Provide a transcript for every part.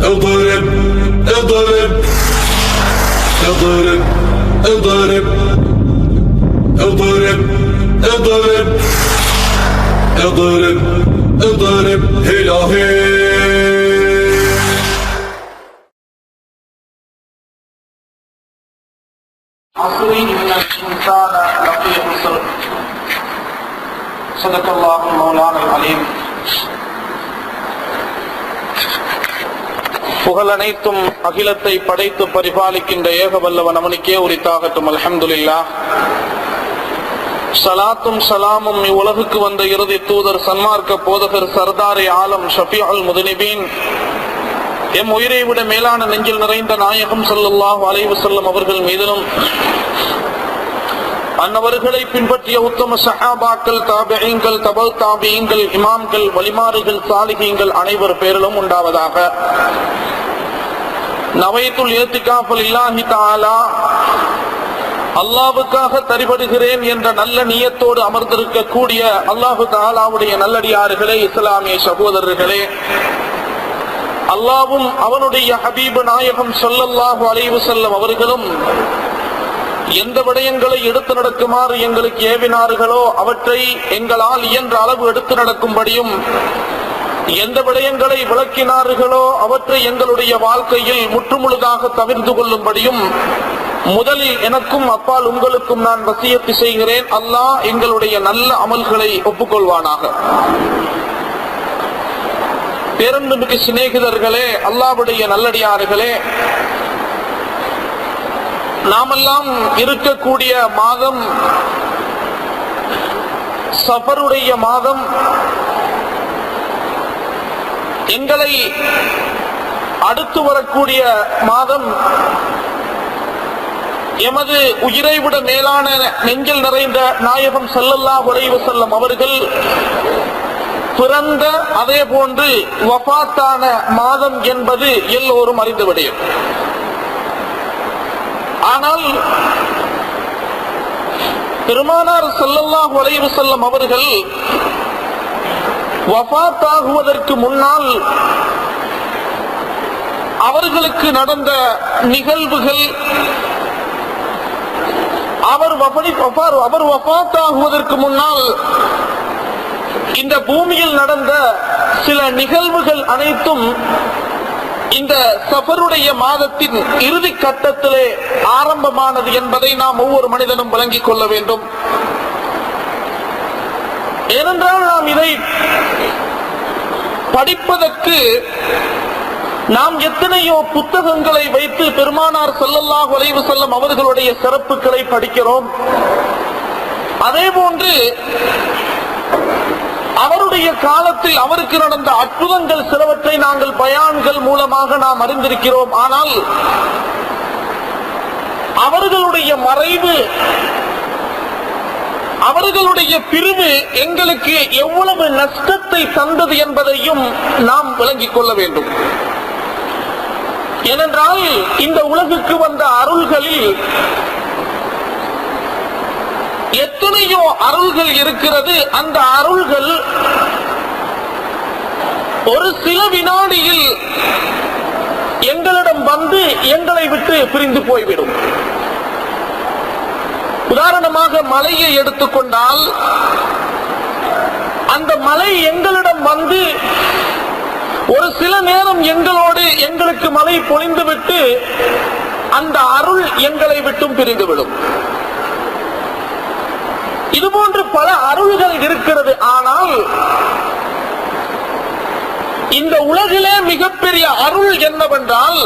اضرب اضرب. اضرب اضرب. اضرب اضرب. اضرب اضرب. الهي. عصري من الشيطان لطيف الصدق صدق الله مولانا العليم புகழ் அனைத்தும் அகிலத்தை படைத்து பரிபாலிக்கின்ற ஏக வல்லவன் அவனுக்கே உரித்தாகட்டும் அல்ஹம்துலில்லா சலாத்தும் சலாமும் இவ்வுலகுக்கு வந்த இறுதி தூதர் சன்மார்க்க போதகர் சர்தாரி ஆலம் ஷஃபி அல் முதுனிபீன் எம் உயிரை விட மேலான நெஞ்சில் நிறைந்த நாயகம் ஸல்லல்லாஹு அலைஹி வஸல்லம் அவர்கள் மீதிலும் அன்னவர்களை பின்பற்றிய உத்தம சஹாபாக்கள் தாபியங்கள் தபல் தாபியங்கள் இமாம்கள் வலிமாறுகள் சாலிகியங்கள் அனைவர் பேரிலும் உண்டாவதாக. நவைத்துல் ஏத்திகாஃபல் இல்லாஹி தாலா அல்லாவுக்காக தரிபடுகிறேன் என்ற நல்ல நியத்தோடு அமர்ந்திருக்கக்கூடிய அல்லாஹு தாலாவுடைய நல்லடியார்களே இஸ்லாமிய சகோதரர்களே அல்லாவும் அவனுடைய ஹபீபு நாயகம் சொல்லல்லாஹு அலைவு செல்லம் அவர்களும் எந்த விடயங்களை எடுத்து நடக்குமாறு எங்களுக்கு ஏவினார்களோ அவற்றை எங்களால் இயன்ற அளவு எடுத்து நடக்கும்படியும் எந்த விடயங்களை விளக்கினார்களோ அவற்றை எங்களுடைய வாழ்க்கையில் முற்றுமுழுதாக தவிர்த்து கொள்ளும்படியும் முதலில் எனக்கும் அப்பால் உங்களுக்கும் நான் வசியத்து செய்கிறேன். அல்லாஹ் எங்களுடைய நல்ல அமல்களை ஒப்புக்கொள்வானாக. பேரன்புமிகு சிநேகிதர்களே அல்லாவுடைய நல்லடியார்களே நாமெல்லாம் இருக்கக்கூடிய மாதம் சபருடைய மாதம். எங்களை அடுத்து வரக்கூடிய மாதம் எமது உயிரை விட மேலான நெஞ்சில் நிறைந்த நாயகம் செல்லல்லா உறைவு செல்லும் அவர்கள் பிறந்த அதே போன்று வபாத்தான மாதம் என்பது எல்லோரும் அறிந்து விடையும் ஆனால் பெருமானார் செல்லல்லாஹு அலைவு செல்லம் அவர்கள் வபாத்தாகுவதற்கு முன்னால் அவர்களுக்கு நடந்த நிகழ்வுகள் அவர் அவர் வபாத்தாகுவதற்கு முன்னால் இந்த பூமியில் நடந்த சில நிகழ்வுகள் அனைத்தும் இந்த சபருடைய மாதத்தின் இறுதி கட்டத்திலே ஆரம்பமானது என்பதை நாம் ஒவ்வொரு மனிதனும் விளங்கிக் கொள்ள வேண்டும். ஏனென்றால் நாம் இதை படிப்பதற்கு நாம் எத்தனையோ புத்தகங்களை வைத்து பெருமானார் செல்லல்லா அலைஹி செல்லும் அவர்களுடைய சிறப்புகளை படிக்கிறோம். அதே போன்று அவருடைய காலத்தில் அவருக்கு நடந்த அற்புதங்கள் சிலவற்றை நாங்கள் பயான்கள் மூலமாக நாம் அறிந்திருக்கிறோம். ஆனால் அவர்களுடைய மறைவு அவர்களுடைய பிரிவு எங்களுக்கு எவ்வளவு நஷ்டத்தை தந்தது என்பதையும் நாம் விளங்கிக் கொள்ள வேண்டும். ஏனென்றால் இந்த உலகுக்கு வந்த அருள்களில் எத்தனையோ அருள்கள் இருக்கிறது அந்த அருள்கள் ஒரு சில வினாடியில் எங்களிடம் வந்து எங்களை விட்டு பிரிந்து போய்விடும். உதாரணமாக மலையை எடுத்துக்கொண்டால் அந்த மலை எங்களிடம் வந்து ஒரு சில நேரம் எங்களோடு எங்களுக்கு மலை பொழிந்துவிட்டு அந்த அருள் எங்களை விட்டும் பிரிந்துவிடும். இது போன்று பல அருள்கள் இருக்கிறது. ஆனால் இந்த உலகிலே மிகப்பெரிய அருள் என்னவென்றால்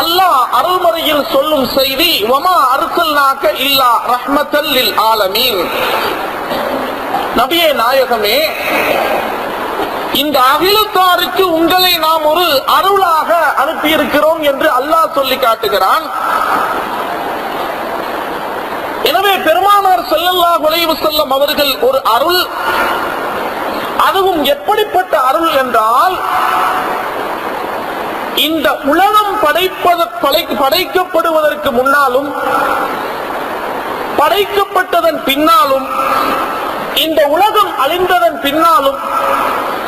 அல்லாஹ் அருள்முறையில் சொல்லும் செய்தி வமா அருசல்னாக்க இல்லா ரஹ்மத்தல் ஆலமீன். நபியே நாயகமே இந்த அகிலத்தாருக்கு உங்களை நாம் ஒரு அருளாக அனுப்பியிருக்கிறோம் என்று அல்லாஹ் சொல்லி காட்டுகிறான். எனவே பெருமானார் செல்லல்லா குலைவு செல்லம் அவர்கள் ஒரு அருள். அதுவும் எப்படிப்பட்ட அருள் என்றால் இந்த உலகம் படைப்பது படைக்கப்படுவதற்கு முன்னாலும் படைக்கப்பட்டதன் பின்னாலும் இந்த உலகம் அழிந்ததன் பின்னாலும்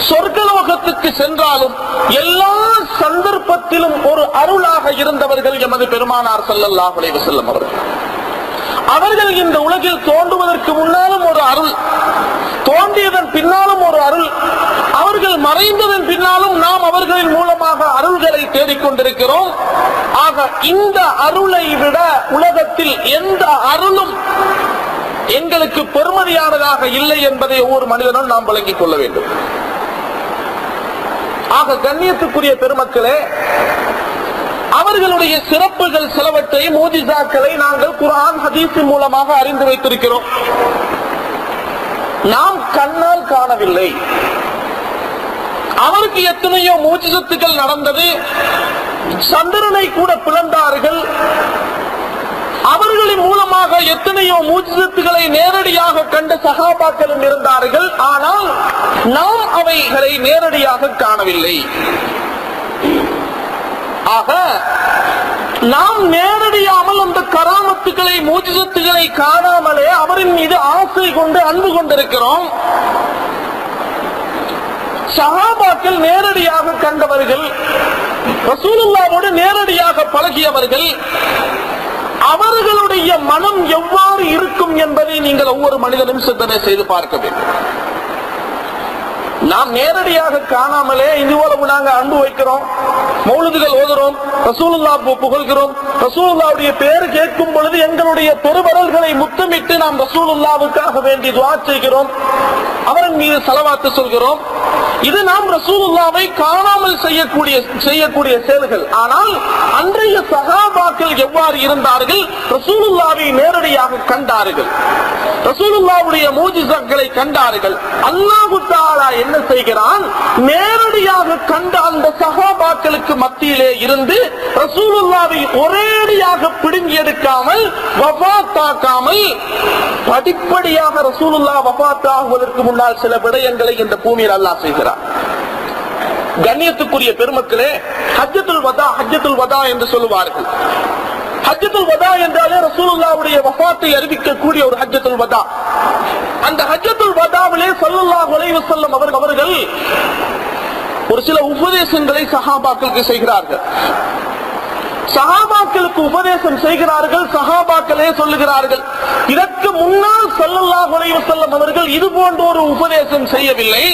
சொர்க்கலோகத்துக்கு சென்றாலும் எல்லா சந்தர்ப்பத்திலும் ஒரு அருளாக இருந்தவர்கள் எமது பெருமானார் செல்லல்லா குலைவு செல்லும் அவர்கள். அவர்கள் இந்த உலகில் தோன்றுவதற்கு முன்னாலும் ஒரு அருள். தோன்றியதன் பின்னாலும் ஒரு அருள். அவர்கள் மறைந்ததன் பின்னாலும் நாம் அவர்களின் மூலமாக அருள்களை தேடிக்கொண்டிருக்கிறோம். ஆக இந்த அருளை விட உலகத்தில் எந்த அருளும் எங்களுக்கு பெருமதியானதாக இல்லை என்பதை ஒவ்வொரு மனிதனும் நாம் விளங்கிக் கொள்ள வேண்டும். ஆக கண்ணியத்துக்குரிய பெருமக்களே அவர்களுடைய சிறப்புகள் சிலவற்றை மோதிசாக்களை நாங்கள் குரான் ஹதீஸ் மூலமாக அறிந்து வைத்திருக்கிறோம். நாம் கண்ணால் காணவில்லை. அவருக்கு எத்தனையோ மூச்சிசத்துக்கள் நடந்தது. சந்திரனை கூட பிளந்தார்கள். அவர்களின் மூலமாக எத்தனையோ மூச்சிசத்துகளை நேரடியாக கண்ட சகாபாக்களும் இருந்தார்கள். ஆனால் நாம் அவைகளை நேரடியாக காணவில்லை. ஆக நாம் நேரடியாமல் அந்த கராமத்துக்களை மூச்சிசத்துகளை காணாமலே அவரின் மீது ஆசை கொண்டு அன்பு கொண்டிருக்கிறோம். சகாபாக்கள் நேரடியாக கண்டவர்கள் ரசூலுல்லாவோடு நேரடியாக பழகியவர்கள் அவர்களுடைய மனம் எவ்வாறு இருக்கும் என்பதை நீங்கள் ஒவ்வொரு மனிதனும் சிந்தனை செய்து பார்க்க வேண்டும். நாம் நேரடியாக காணாமலே இதுவளவு நாங்க அன்பு வைக்கிறோம் மௌலுதுகள் ஓதுறோம் ரசூலுல்லா புகழ்கிறோம் ரசூலுல்லாவுடைய பேர் கேட்கும் பொழுது எங்களுடைய பெருவரல்களை முத்தமிட்டு நாம் ரசூலுல்லாவுக்காக வேண்டி துவா செய்கிறோம். அவரின் மீது செலவாத்து சொல்கிறோம். இது நாம் ரசூலுல்லாவை காணாமல் செய்யக்கூடிய செய்யக்கூடிய செயல்கள். ஆனால் அன்றைய சகாபாக்கள் எவ்வாறு இருந்தார்கள்? ரசூலுல்லாவை நேரடியாக கண்டார்கள். ரசூலுல்லாவுடைய மூஜிசங்களை கண்டார்கள். அல்லாஹு தாலா என்ன செய்கிறான்? நேரடியாக கண்ட அந்த சகாபாக்களுக்கு மத்தியிலே இருந்து ரசூலுல்லாவை ஒரே ஒரேடியாக பிடுங்கி எடுக்காமல் வபாத்தாக்காமல் படிப்படியாக ரசூலுல்லா வபாத்தாகுவதற்கு முன்னால் சில விடயங்களை இந்த பூமியில் அல்லாஹ் செய்கிறார். கண்ணியத்துக்குரிய பெருமக்களே ஹஜ்ஜத்துல் வதா ஹஜ்ஜத்துல் வதா என்று சொல்லுவார்கள். ஹஜ்ஜத்துல் வதா என்றாலே ரசூலுல்லாவுடைய வஃபாத்தை அறிவிக்கக்கூடிய ஒரு ஹஜ்ஜத்துல் வதா. அந்த ஹஜ்ஜத்துல் வதாவிலே ஸல்லல்லாஹு அலைஹி செல்லும் அவர்கள் அவர்கள் ஒரு சில உபதேசங்களை சஹாபாக்களுக்கு செய்கிறார்கள். சஹாபாக்களுக்கு உபதேசம் செய்கிறார்கள் சகாபாக்களே சொல்லுகிறார்கள். இதற்கு முன்னால் ஸல்லல்லாஹு அலைஹி வஸல்லம் அவர்கள் இது போன்ற ஒரு உபதேசம் செய்யவில்லை.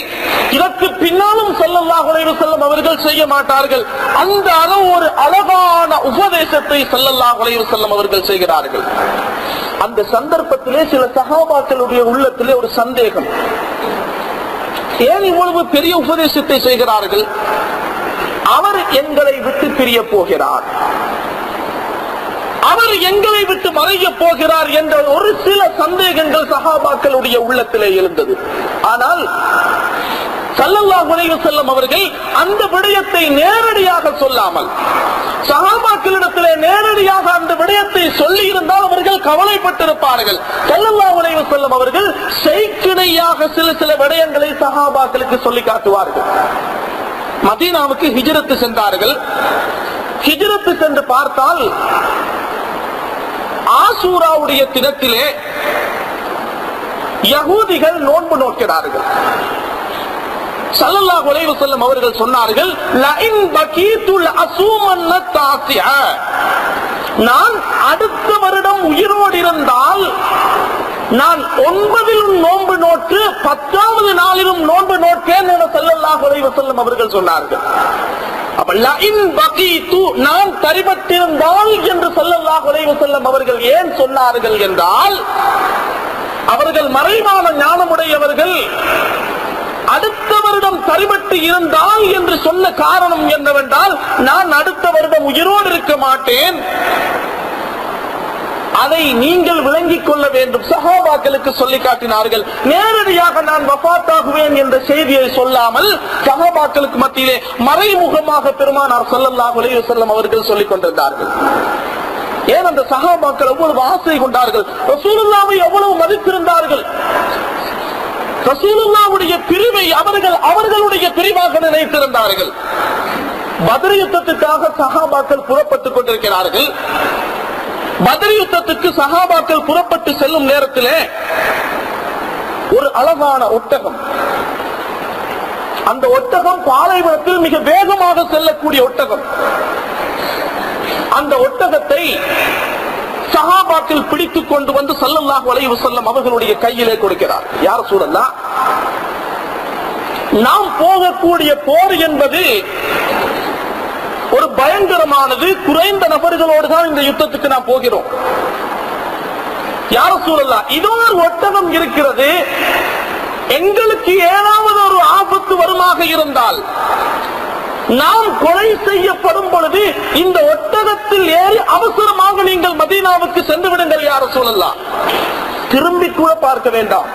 இதற்கு பின்னாலும் ஸல்லல்லாஹு அலைஹி வஸல்லம் அவர்கள் செய்ய மாட்டார்கள். அந்த அளவு ஒரு அழகான உபதேசத்தை ஸல்லல்லாஹு அலைஹி வஸல்லம் அவர்கள் செய்கிறார்கள். அந்த சந்தர்ப்பத்திலே சில சகாபாக்களுடைய உள்ளத்திலே ஒரு சந்தேகம். ஏன் இவ்வளவு பெரிய உபதேசத்தை செய்கிறார்கள்? அவர் எங்களை விட்டு பிரிய போகிறார். அவர் எங்களை விட்டு மறைய போகிறார் என்ற ஒரு சில சந்தேகங்கள் சகாபாக்களுடைய உள்ளத்திலே எழுந்தது. ஆனால் சல்லல்லா அலைஹி வஸல்லம் அவர்கள் அந்த விடயத்தை நேரடியாக சொல்லாமல் சகாபாக்களிடத்திலே நேரடியாக அந்த விடயத்தை சொல்லி இருந்தால் அவர்கள் கவலைப்பட்டிருப்பார்கள். ஸல்லல்லாஹு அலைஹி செல்லும் அவர்கள் செய்கிணையாக சில சில விடயங்களை சகாபாக்களுக்கு சொல்லி காட்டுவார்கள். மதீனாவுக்கு ஹிஜரத்து சென்றார்கள். ஹிஜரத்து சென்று பார்த்தால் ஆசூராவுடைய தினத்திலே யகூதிகள் நோன்பு நோக்கிறார்கள். சல்லல்லா குலைவு செல்லும் அவர்கள் சொன்னார்கள் நான் அடுத்த வருடம் உயிரோடு இருந்தால் நான் ஒன்பதிலும் நோன்பு நோட்டு பத்தாவது நாளிலும் நோன்பு நோட்டேன் என ஸல்லல்லாஹு குலைவு செல்லும் அவர்கள் சொன்னார்கள். நான் தரிபத்திருந்தால் என்று ஸல்லல்லாஹு அலைஹி செல்லும் அவர்கள் ஏன் சொன்னார்கள் என்றால் அவர்கள் மறைவான ஞானமுடையவர்கள் அடுத்த வருடம் தரிபட்டு இருந்தால் என்று சொன்ன காரணம் என்னவென்றால் நான் அடுத்த வருடம் உயிரோடு இருக்க மாட்டேன். அதை நீங்கள் விளங்கிக் கொள்ள வேண்டும். சஹாபாக்களுக்கு சொல்லி காட்டினார்கள் நேரடியாக நான் வஃபாத்தாகுவேன் என்ற செய்தியை சொல்லாமல் சஹாபாக்களுக்கு மத்தியிலே மறைமுகமாக பெருமானார் சொல்லல்லாஹ் அலைஹி அவர்கள் சொல்லிக் கொண்டிருந்தார்கள். ஏன் அந்த சகாபாக்கள் எவ்வளவு ஆசை கொண்டார்கள்? ரசூலுல்லாவை எவ்வளவு மதித்திருந்தார்கள்? ரசூலுல்லாவுடைய பிரிவை அவர்கள் அவர்களுடைய பிரிவாக நினைத்திருந்தார்கள். பத்ர் யுத்தத்துக்காக சஹாபாக்கள் புறப்பட்டுக் கொண்டிருக்கிறார்கள். பத்ர் யுத்தத்துக்கு சகாபாக்கள் புறப்பட்டு செல்லும் நேரத்திலே ஒரு அழகான ஒட்டகம். அந்த ஒட்டகம் பாலைவனத்தில் மிக வேகமாக செல்லக்கூடிய ஒட்டகம். அந்த ஒட்டகத்தை சஹாபாக்கள் பிடித்துக் கொண்டு வந்து சல்லல்லாஹு வளைவு வஸல்லம் அவர்களுடைய கையிலே கொடுக்கிறார். யார் சூழல்லா நாம் போகக்கூடிய போர் என்பது ஒரு பயங்கரமானது குறைந்த நபர்களோடு தான் இந்த யுத்தத்துக்கு நாம் போகிறோம். யார சூழல்லா இதோ ஒரு ஒட்டகம் இருக்கிறது. எங்களுக்கு ஏதாவது ஒரு ஆபத்து வருமாக இருந்தால் நாம் கொலை செய்யப்படும் பொழுது இந்த ஒட்டகத்தில் ஏறி அவசரமாக நீங்கள் மதீனாவுக்கு சென்று விடுங்கள் யார சூழல்லா. திரும்பி கூட பார்க்க வேண்டாம்.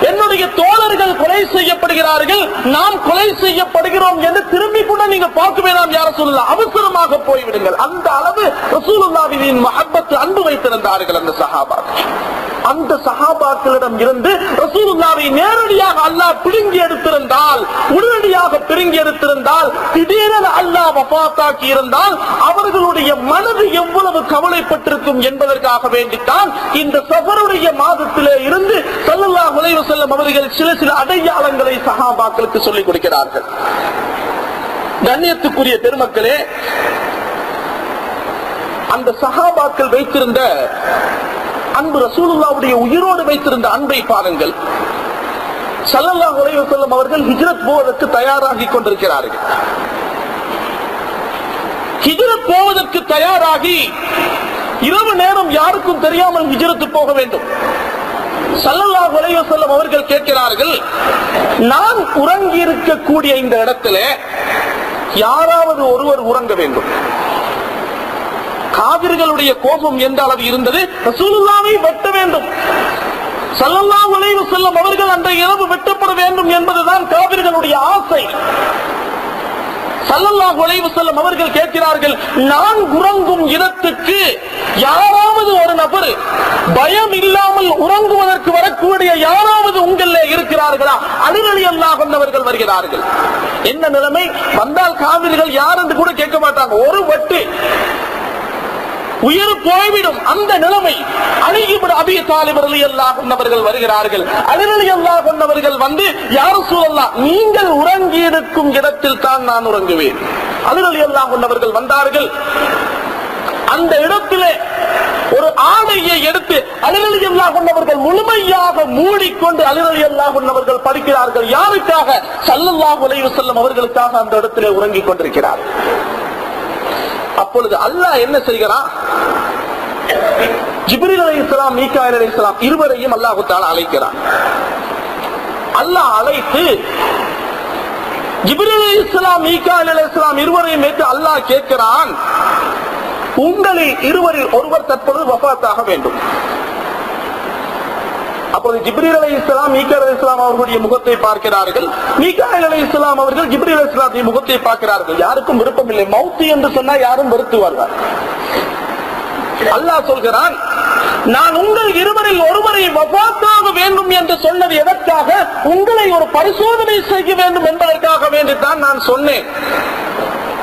என்னுடைய தோழர்கள் கொலை செய்யப்படுகிறார்கள் நாம் கொலை செய்யப்படுகிறோம் என்று திரும்பி கூட நீங்க பார்க்க வேண்டாம் யார சொல்லலாம் அவசரமாக போய்விடுங்கள். அந்த அளவு ரசூலுல்லாவின் மஹப்பத்து அன்பு வைத்திருந்தார்கள் அந்த சஹாபாக்கள். அந்த சஹாபாக்களிடம் இருந்து ரசூலுல்லாவை நேரடியாக அல்லாஹ் பிடுங்கி எடுத்திருந்தால் உடனடியாக பிடுங்கி எடுத்திருந்தால் திடீரென அல்லாஹ் வபாத்தாக்கி இருந்தால் அவர்களுடைய மனது எவ்வளவு கவலைப்பட்டிருக்கும் என்பதற்காக வேண்டித்தான் இந்த சஃபருடைய மாதத்திலே இருந்து சல்லல்லா அலைஹி செல்லும் அவர்கள் சில சில அடையாளங்களை சஹாபாக்களுக்கு சொல்லிக் கொடுக்கிறார்கள். கண்ணியத்துக்குரிய பெருமக்களே அந்த சஹாபாக்கள் வைத்திருந்த அன்பு ரசூலுல்லாவுடைய உயிரோடு வைத்திருந்த அன்பை பாருங்கள். சல்லல்லா உலக சொல்லும் அவர்கள் ஹிஜ்ரத் போவதற்கு தயாராகி கொண்டிருக்கிறார்கள். ஹிஜ்ரத் போவதற்கு தயாராகி இரவு நேரம் யாருக்கும் தெரியாமல் ஹிஜ்ரத்து போக வேண்டும். சல்லல்லா உலக சொல்லும் அவர்கள் கேட்கிறார்கள் நான் உறங்கி இருக்கக்கூடிய இந்த இடத்துல யாராவது ஒருவர் உறங்க வேண்டும். காவிர்களுடைய கோபம் எந்த அளவு இருந்தது? ரசூலுல்லாவை வெட்ட வேண்டும். சல்லல்லா அலைஹி செல்லும் அவர்கள் அந்த இரவு வெட்டப்பட வேண்டும் என்பதுதான் காவிர்களுடைய ஆசை. சல்லல்லா அலைஹி செல்லும் அவர்கள் கேட்கிறார்கள் நான் உறங்கும் இடத்துக்கு யாராவது ஒரு நபர் பயம் இல்லாமல் உறங்குவதற்கு வரக்கூடிய யாராவது உங்களில் இருக்கிறார்களா? அலிரலி அல்லாஹ் கொண்டவர்கள் வருகிறார்கள். என்ன நிலைமை? வந்தால் காவிரிகள் யார் என்று கூட கேட்க மாட்டாங்க. ஒரு வட்டு. உயிர் போய்விடும் அந்த நிலைமை. அணுகிவிட அபிய தாலிபர் அலி கொண்டவர்கள் வருகிறார்கள். அலிரலி அல்லாஹ் கொண்டவர்கள் வந்து யார் சூழல்லாம் நீங்கள் உறங்கி இருக்கும் இடத்தில் தான் நான் உறங்குவேன். அலிரலி அல்லாஹ் கொண்டவர்கள் வந்தார்கள். அந்த இடத்திலே ஒரு ஆடையை எடுத்து அலிரலி அல்லாஹ் கொண்டவர்கள் முழுமையாக மூடிக்கொண்டு அலிரலி அல்லாஹ் கொண்டவர்கள் படிக்கிறார்கள். யாருக்காக? சல்லல்லா உலக செல்லும் அவர்களுக்காக அந்த இடத்திலே உறங்கிக் கொண்டிருக்கிறார்கள் அப்பொழுது அல்லாஹ் என்ன செய்கிறான்? ஜிப்ரீல் அலி இஸ்லாம் மீகாயில் அலி இஸ்லாம் இருவரையும் அல்லாஹு அழைக்கிறான். அல்லாஹ் அழைத்து ஜிப்ரீல் அலி இஸ்லாம் மீகாயில் அலி இஸ்லாம் இருவரையும் வைத்து அல்லாஹ் கேட்கிறான் உங்களில் இருவரில் ஒருவர் தற்பொழுது வபாத்தாக வேண்டும். அப்போது ஜிப்ரீல் அலை இஸ்லாம் மீக்கா அலி இஸ்லாம் அவர்களுடைய முகத்தை பார்க்கிறார்கள். மீக்கா அலை இஸ்லாம் அவர்கள் ஜிப்ரீல் அலை இஸ்லாத்தின் முகத்தை பார்க்கிறார்கள். யாருக்கும் விருப்பம் இல்லை. மௌத்தி என்று சொன்னா யாரும் வருத்துவார்கள் அல்லாஹ் சொல்கிறான் நான் உங்கள் இருவரில் ஒருவரை வபாத்தாக வேண்டும் என்று சொன்னது எதற்காக? உங்களை ஒரு பரிசோதனை செய்ய வேண்டும் என்பதற்காக வேண்டித்தான் நான் சொன்னேன்.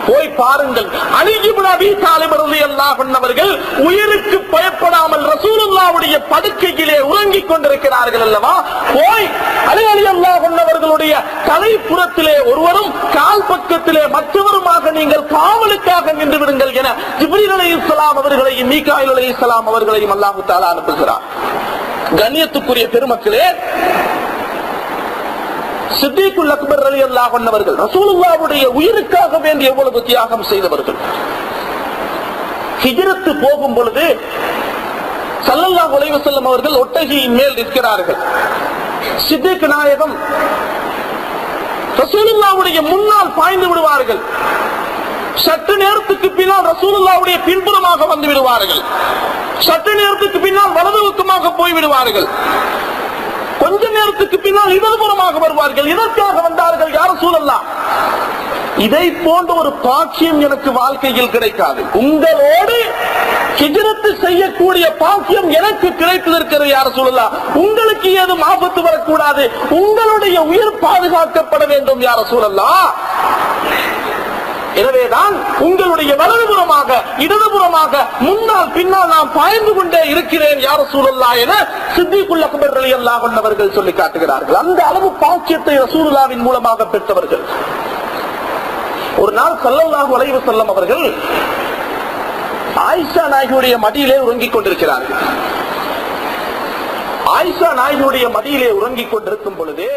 போய் பாருங்கள். அலிஜிபுல் அபி தாலிப் அவர்கள் உயிருக்கு பயப்படாமல் ரசூலுல்லாவுடைய படுக்கையிலே உறங்கிக் கொண்டிருக்கிறார்கள் அல்லவா? போய் அலி அலி அல்லாஹ் அவர்களுடைய தலைப்புறத்திலே ஒருவரும் கால் பக்கத்திலே மற்றவருமாக நீங்கள் காவலுக்காக நின்று விடுங்கள் என ஜிப்ரீல் இஸ்லாம் அவர்களையும் மீகாயில் அலைஹிஸ்ஸலாம் அவர்களையும் அல்லாஹு தாலா அனுப்புகிறார். கண்ணியத்துக்குரிய பெருமக்களே சித்திகுல் அக்பர் அலி அல்லாஹ் அவர்கள் ரசூலுல்லாவுடைய உயிருக்காக வேண்டி எவ்வளவு தியாகம் செய்தவர்கள். ஹிஜரத்து போகும் பொழுது சல்லல்லா உலைவு செல்லும் அவர்கள் ஒட்டகையின் மேல் நிற்கிறார்கள். சித்திக் நாயகம் ரசூலுல்லாவுடைய முன்னால் பாய்ந்து விடுவார்கள். சற்று நேரத்துக்கு பின்னால் ரசூலுல்லாவுடைய பின்புறமாக வந்து விடுவார்கள். சற்று நேரத்துக்கு பின்னால் வலது பக்கமாக போய் விடுவார்கள். கொஞ்ச நேரத்துக்கு பின்னால் இடதுபுறமாக வருவார்கள். இதற்காக வந்தார்கள்? யாரும் சூழல்லாம் இதை போன்ற ஒரு பாக்கியம் எனக்கு வாழ்க்கையில் கிடைக்காது. உங்களோடு ஹிஜ்ரத்து செய்யக்கூடிய பாக்கியம் எனக்கு கிடைத்திருக்கிறது யார சொல்லலாம் உங்களுக்கு ஏதும் ஆபத்து வரக்கூடாது. உங்களுடைய உயிர் பாதுகாக்கப்பட வேண்டும் யார சொல்லலாம் எனவேதான் உங்களுடைய வலதுபுறமாக இடதுபுறமாக முன்னால் பின்னால் நான் பாய்ந்து கொண்டே இருக்கிறேன் யார சூழல்லா என சித்திக்குள்ள குபர் அல்லா கொண்டவர்கள் சொல்லி காட்டுகிறார்கள். அந்த அளவு பாக்கியத்தை சூழலாவின் மூலமாக பெற்றவர்கள். ஒரு நாள் சல்லல்லாஹு வளைவு செல்லும் அவர்கள் ஆயிஷா நாயகியுடைய மடியிலே உறங்கிக் கொண்டிருக்கிறார்கள். ஆயிஷா நாயகியுடைய மடியிலே உறங்கிக் கொண்டிருக்கும் பொழுது